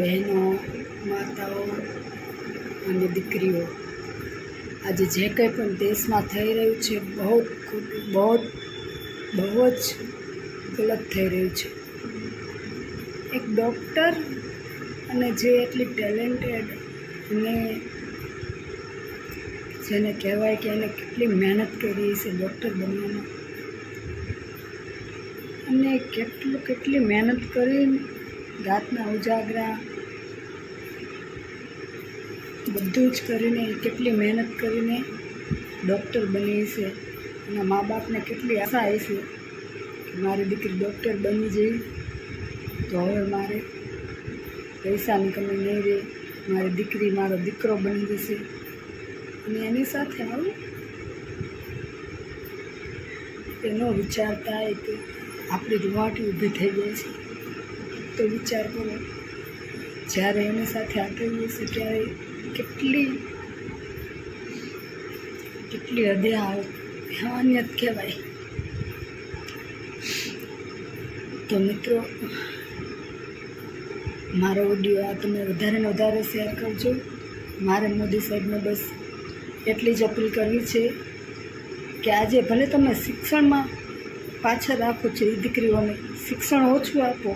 બહેનો, માતાઓ અને દીકરીઓ. આજે જે કંઈ પણ દેશમાં થઈ રહ્યું છે, બહુ બહુ બહુ જ ગલત થઈ રહ્યું છે. એક ડૉક્ટર અને જે એટલી ટેલેન્ટેડ અને જેને કહેવાય કે એને કેટલી મહેનત કરી છે ડૉક્ટર બનવામાં. અને કેટલું, કેટલી મહેનત કરીને રાતના ઉજાગરા, બધું જ કરીને, કેટલી મહેનત કરીને ડૉક્ટર બની છે. એના મા બાપને કેટલી આશા છે કે મારી દીકરી ડૉક્ટર બની જઈ તો હવે મારે પૈસાની કમી નહીં રહે. મારી દીકરી મારો દીકરો બની જશે. અને એની સાથે આવું એનો વિચાર થાય કે આપણી રૂવાટી ઊભી થઈ જાય છે. તો વિચાર કરો. જ્યારે એની સાથે આગળ થયું ત્યારે કેટલી કેટલી હદે આવ કહેવાય. તો મિત્રો, મારો ઓડિયો આ તમે વધારે ને વધારે શેર કરજો. મારે મોદી સાહેબને બસ એટલી જ અપીલ કરવી છે કે આજે ભલે તમે શિક્ષણમાં પાછળ રાખો છો, એ દીકરીઓને શિક્ષણ ઓછું આપો.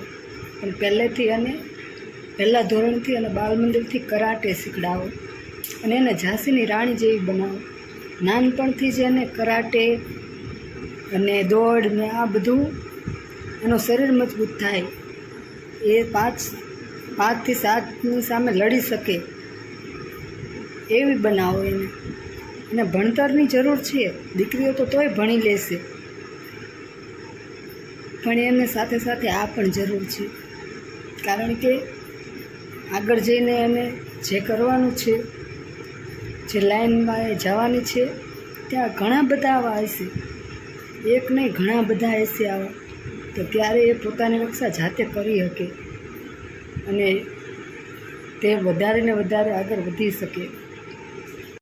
પણ પહેલેથી અને પહેલાં ધોરણથી અને બાલમંદિરથી કરાટે શીખડાવો અને એને ઝાંસીની રાણી જેવી બનાવો. નાનપણથી જ એને કરાટે અને દોડ ને આ બધું એનું શરીર મજબૂત થાય. એ પાંચ, પાંચથી સાતની સામે લડી શકે એવી બનાવો એને. એને ભણતરની જરૂર છે. દીકરીઓ તો તોય ભણી લેશે. પણ એને સાથે સાથે આ પણ જરૂર છે. કારણ કે આગળ જઈને એને જે કરવાનું છે, જે લાઈનમાં એ જવાની છે, ત્યાં ઘણા બધા આવા હશે. એક નહીં, ઘણા બધા હશે આવા. તો ત્યારે એ પોતાની રક્ષા જાતે કરી શકે અને તે વધારે ને વધારે આગળ વધી શકે.